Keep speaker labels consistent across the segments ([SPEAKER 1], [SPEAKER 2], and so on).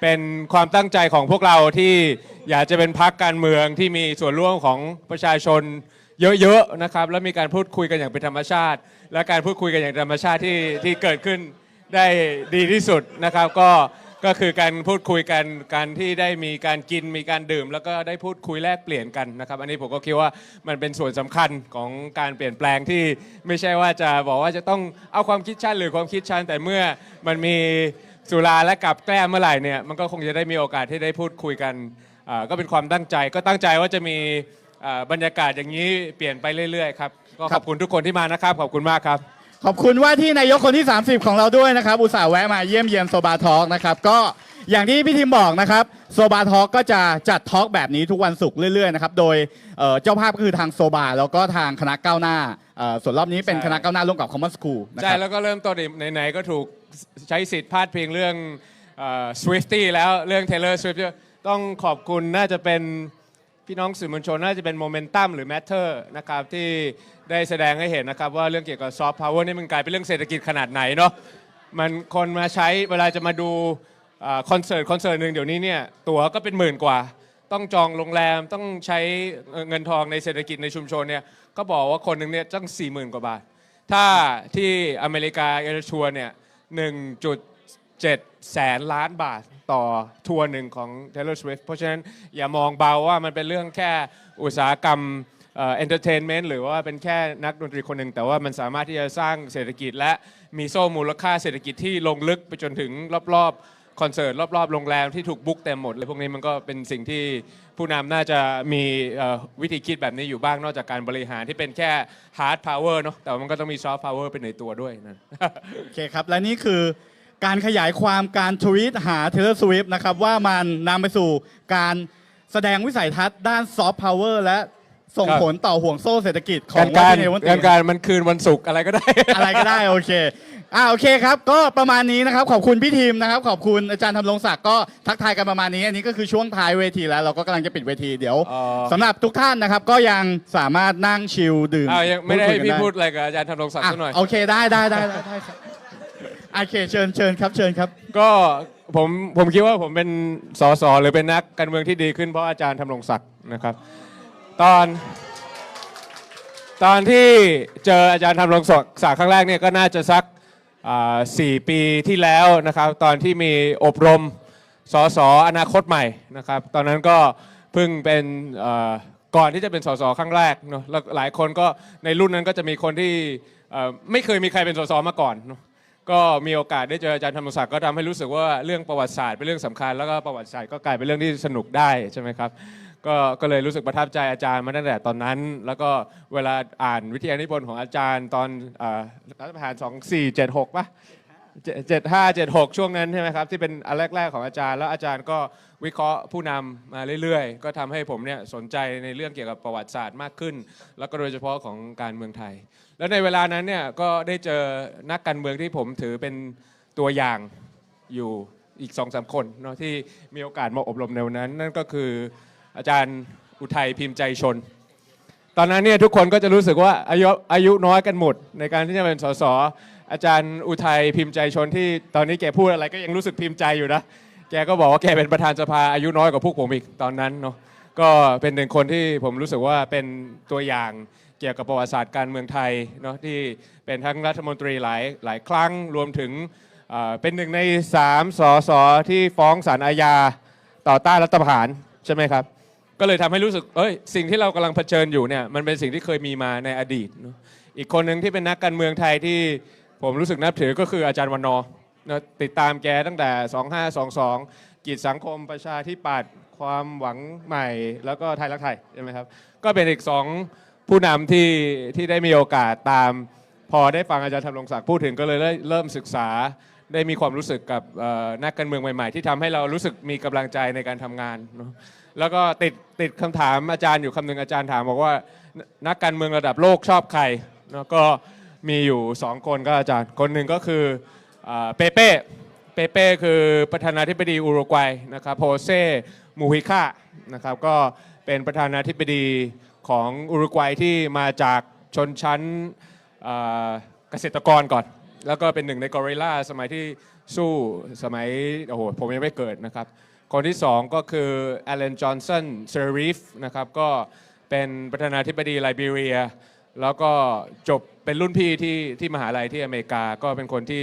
[SPEAKER 1] เป็นความตั้งใจของพวกเราที่อยากจะเป็นพักการเมืองที่มีส่วนร่วมของประชาชนเยอะๆนะครับ แล้วมีการพูดคุยกันอย่างเป็นธรรมชาติ และการพูดคุยกันอย่างธรรมชาติที่ที่เกิดขึ้นได้ดีที่สุดนะครับ ก็ก็คือการพูดคุยกันการที่ได้มีการกินมีการดื่ม แล้วก็ได้พูดคุยแลกเปลี่ยนกันนะครับ อันนี้ผมก็คิดว่ามันเป็นส่วนสำคัญของการเปลี่ยนแปลงที่ไม่ใช่ว่าจะบอกว่าจะต้องเอาความคิดชันหรือความคิดชันแต่เมื่อมันมี สุราและกับแกล้มเมื่อไหร่เนี่ยมันก็คงจะได้มีโอกาสที่ได้พูดคุยกันอ่าก็เป็นความตั้งใจก็ตั้งใจว่าจะมีอ่าบรรยากาศอย่างนี้เปลี่ยนไปเรื่อยๆครับก็ขอบคุณทุกคนที่มานะครับ ขอบคุณมากครับ
[SPEAKER 2] ขอบคุณว่าที่นายกคนที่ 30 ของเราด้วยนะครับ อุตส่าห์แวะมาเยี่ยมเยียนโซบาทอกนะครับ ก็อย่างที่พี่ทิมบอกนะครับโซบาทอกก็จะจัดทอล์กแบบนี้ทุกวันศุกร์เรื่อยๆนะครับ โดยเอ่อเจ้าภาพก็คือทางโซบาแล้วก็ทางคณะก้าวหน้าเอ่อส่วนรอบนี้เป็น
[SPEAKER 1] ใช่
[SPEAKER 2] คณะก้าวหน้าร่วมกับ Common School นะ
[SPEAKER 1] ใช่
[SPEAKER 2] ครับ
[SPEAKER 1] แล้วก็เริ่มต้นไหนๆก็ถูก ใช้สิทธิ์พาดพิงเรื่องสวิฟตี้แล้วเรื่อง Taylor Swift ต้องขอบคุณน่าจะเป็นพี่น้องสื่อมวลชนน่าจะเป็นโมเมนตัมหรือ Matter นะครับที่ได้แสดงให้เห็นนะครับว่าเรื่องเกี่ยวกับซอฟต์พาวเวอร์นี่มันกลายเป็นเรื่องเศรษฐกิจขนาดไหนเนาะมันคนมาใช้เวลาจะมาดูคอนเสิร์ตคอนเสิร์ตหนึ่งเดี๋ยวนี้เนี่ยตั๋วก็เป็นหมื่นกว่า ต้องจองโรงแรมต้องใช้เงินทองในเศรษฐกิจในชุมชนเนี่ยก็บอกว่าคนหนึ่งเนี่ยตั้ง4 0,000กว่าบาท ถ้าที่อเมริกาเอเอชัวร์เนี่ย 1.7 แสนล้านบาทต่อทัวร์หนึ่งของ Taylor Swift เพราะฉะนั้นอย่ามองเบาว่ามันเป็นเรื่องแค่อุตสาหกรรมเอนเตอร์เทนเมนต์หรือว่าเป็นแค่นักดนตรีคนหนึ่ง แต่ว่ามันสามารถที่จะสร้างเศรษฐกิจและมีโซ่มูลค่าเศรษฐกิจที่ลงลึกไปจนถึงรอบๆ คอนเสิร์ตรอบๆโรงแรมที่ถูกบุ๊กเต็มหมดเลยพวกนี้มันก็เป็นสิ่งที่ผู้นำน่าจะมีเอ่อวิธีคิดแบบนี้อยู่บ้างนอกจากการบริหารที่เป็นแค่ฮาร์ดพาวเวอร์เนาะแต่ว่ามันก็ต้องมีซอฟต์พาวเวอร์เป็นในตัวด้วยนะ
[SPEAKER 2] โอเคครับ และนี่คือการขยายความการทวีตหา Taylor Swift นะครับ ว่ามันนำไปสู่การแสดงวิสัยทัศน์ด้านซอฟต์พาวเวอร์และส่ง
[SPEAKER 1] ครับ
[SPEAKER 2] ผลต่อห่วงโซ่เศรษฐกิจขอ
[SPEAKER 1] กางร
[SPEAKER 2] ว่า
[SPEAKER 1] การ
[SPEAKER 2] ที่นายกรัฐมนตรี
[SPEAKER 1] การการมันคืนวันศุกร์อะไรก็ได้
[SPEAKER 2] อะไรก็ได้โอเค อ่าโอเคครับ ก็ประมาณนี้นะครับ ขอบคุณพี่ทีมนะครับ ขอบคุณอาจารย์ธำรงศักดิ์ก็ทักทายกันประมาณนี้ อันนี้ก็คือช่วงท้ายเวทีแล้ว เราก็กำลังจะปิดเวทีเดี๋ยว
[SPEAKER 1] อ๋อ
[SPEAKER 2] สำหรับทุกท่านนะครับ ก็ยังสามารถนั่งชิลดื่ม
[SPEAKER 1] อ้าวยังไม่ได้
[SPEAKER 2] คุ
[SPEAKER 1] ให้
[SPEAKER 2] ยกัน
[SPEAKER 1] พี่พูดอะไรกับอาจารย์ธำรงศักดิ์
[SPEAKER 2] อะ
[SPEAKER 1] สักหน่อย
[SPEAKER 2] โอเคได้ได้ได้ได้ได้ครับโอเคเชิญเชิญครับเชิญครับ
[SPEAKER 1] ก็ผมผมคิดว่าผมเป็นสสหรือเป็นนักการเมืองที่ดีขึ้นเพราะอาจารย์ธำรงศักดิ์นะครับ ตอน ตอนที่เจออาจารย์ธำรงศักดิ์ครั้งแรกเนี่ยก็น่าจะสักอ่า สี่ปีที่แล้วนะครับตอนที่มีอบรมสสอนาคตใหม่นะครับตอนนั้นก็เพิ่งเป็นก่อนที่จะเป็นสสครั้งแรกเนาะแล้วหลายคนก็ในรุ่นนั้นก็จะมีคนที่ไม่เคยมีใครเป็นสสมาก่อนเนาะก็มีโอกาสได้เจออาจารย์ธรรมศักดิ์ก็ทำให้รู้สึกว่าเรื่องประวัติศาสตร์เป็นเรื่องสำคัญ แล้วก็ประวัติศาสตร์ก็กลายเป็นเรื่องที่สนุกได้ใช่ไหมครับ ก็ก็เลยรู้สึกประทับใจอาจารย์มาตั้งแต่ตอนนั้น แล้วก็เวลาอ่านวิทยานิพนธ์ของอาจารย์ตอนอ่อรัฐประหาร2 4 7 6ป่ะเจ็ดห้าเจ็ดหกช่วงนั้นใช่ไหมครับที่เป็นอันแรก ๆของอาจารย์ แล้วอาจารย์ก็วิเคราะห์ผู้นำมาเรื่อยๆ ก็ทำให้ผมเนี่ยสนใจในเรื่องเกี่ยวกับประวัติศาสตร์มากขึ้น แล้วก็โดยเฉพาะของการเมืองไทย แล้วในเวลานั้นเนี่ยก็ได้เจอนักการเมืองที่ผมถือเป็นตัวอย่างอยู่อีกสองสามคนเนาะที่มีโอกาสมาอบรมในวันนั้น นั่นก็คือ อาจารย์อุทัยพิมพ์ใจชน ตอนนั้นเนี่ยทุกคนก็จะรู้สึกว่าอายุอายุน้อยกันหมด ในการที่จะเป็นสสอาจารย์อุทัยพิมพ์ใจชนที่ตอนนี้แกพูดอะไรก็ยังรู้สึกพิมพ์ใจอยู่นะแกก็บอกว่าแกเป็นประธานสภาอายุน้อยกว่าพวกผมอีกตอนนั้นเนาะก็เป็นหนึ่งคนที่ผมรู้สึกว่าเป็นตัวอย่างเกี่ยวกับประวัติศาสตร์การเมืองไทยเนาะที่เป็นทั้งรัฐมนตรีหลายหลายครั้งรวมถึงเป็นหนึ่งในสามสสที่ฟ้องศาลอาญาต่อต้านรัฐประหารใช่ไหมครับ ก็เลยทำให้รู้สึกเอ้ยสิ่งที่เรากำลังเผชิญอยู่เนี่ยมันเป็นสิ่งที่เคยมีมาในอดีตเนอะอีกคนหนึ่งที่เป็นนักการเมืองไทยที่ผมรู้สึกนับถือก็คืออาจารย์วันนอนะติดตามแกตั้งแต่ 2522 กิจสังคมประชาธิปัตย์ความหวังใหม่ แล้วก็ไทยรักไทยใช่ไหมครับ ก็เป็นอีกสองผู้นำที่ที่ได้มีโอกาสตาม พอได้ฟังอาจารย์ธำรงศักดิ์พูดถึงก็เลยเริ่มศึกษาได้มีความรู้สึกกับนักการเมืองใหม่ ๆ ที่ทำให้เรารู้สึกมีกำลังใจในการทำงานแล้วก็ติดติดคำถามอาจารย์อยู่คำหนึ่งอาจารย์ถามบอกว่านักการเมืองระดับโลกชอบใครก็มีอยู่สองคนก็อาจารย์ คนหนึ่งก็คือเอ่อเปเป้เปเป้คือประธานาธิบดีอุรุกวัยนะครับโฮเซมูฮิค่านะครับก็เป็นประธานาธิบดีของอุรุกวัยที่มาจากชนชั้น เกษตรกรก่อน แล้วก็เป็นหนึ่งในกอริลลาสมัยที่สู้สมัยโอ้โหผมยังไม่เกิดนะครับ คนที่สองก็คืออ l เลนจอห์นสันเซอรีฟนะครับก็เป็นประธานาธิบดีไลบีเรีย แล้วก็จบเป็นรุ่นพี่ที่ที่มหาลัยที่อเมริกา ก็เป็นคนที่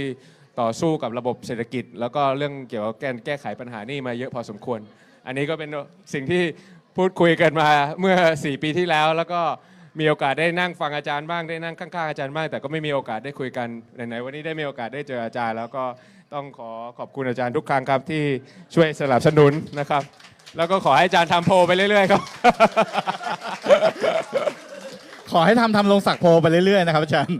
[SPEAKER 1] ต่อสู้กับระบบเศรษฐกิจ แล้วก็เรื่องเกี่ยวกับการแก้ไขปัญหานี่มาเยอะพอสมควร อันนี้ก็เป็นสิ่งที่พูดคุยกันมาเมื่อ 4 ปีที่แล้วแล้วก็ มีโอกาสได้นั่งฟังอาจารย์บ้างได้นั่งข้างๆอาจารย์บ้างแต่ก็ไม่มีโอกาสได้คุยกันไหนๆวันนี้ได้มีโอกาสได้เจออาจารย์ แล้วก็ต้องขอขอบคุณอาจารย์ทุกครั้งครับที่ช่วยสนับสนุนนะครับ แล้วก็ขอให้อาจารย์ทำโพลไปเรื่อยๆครับ
[SPEAKER 2] ขอให้ทำทำลงสักดิ์โพลไปเรื่อยๆนะครับอาจารย์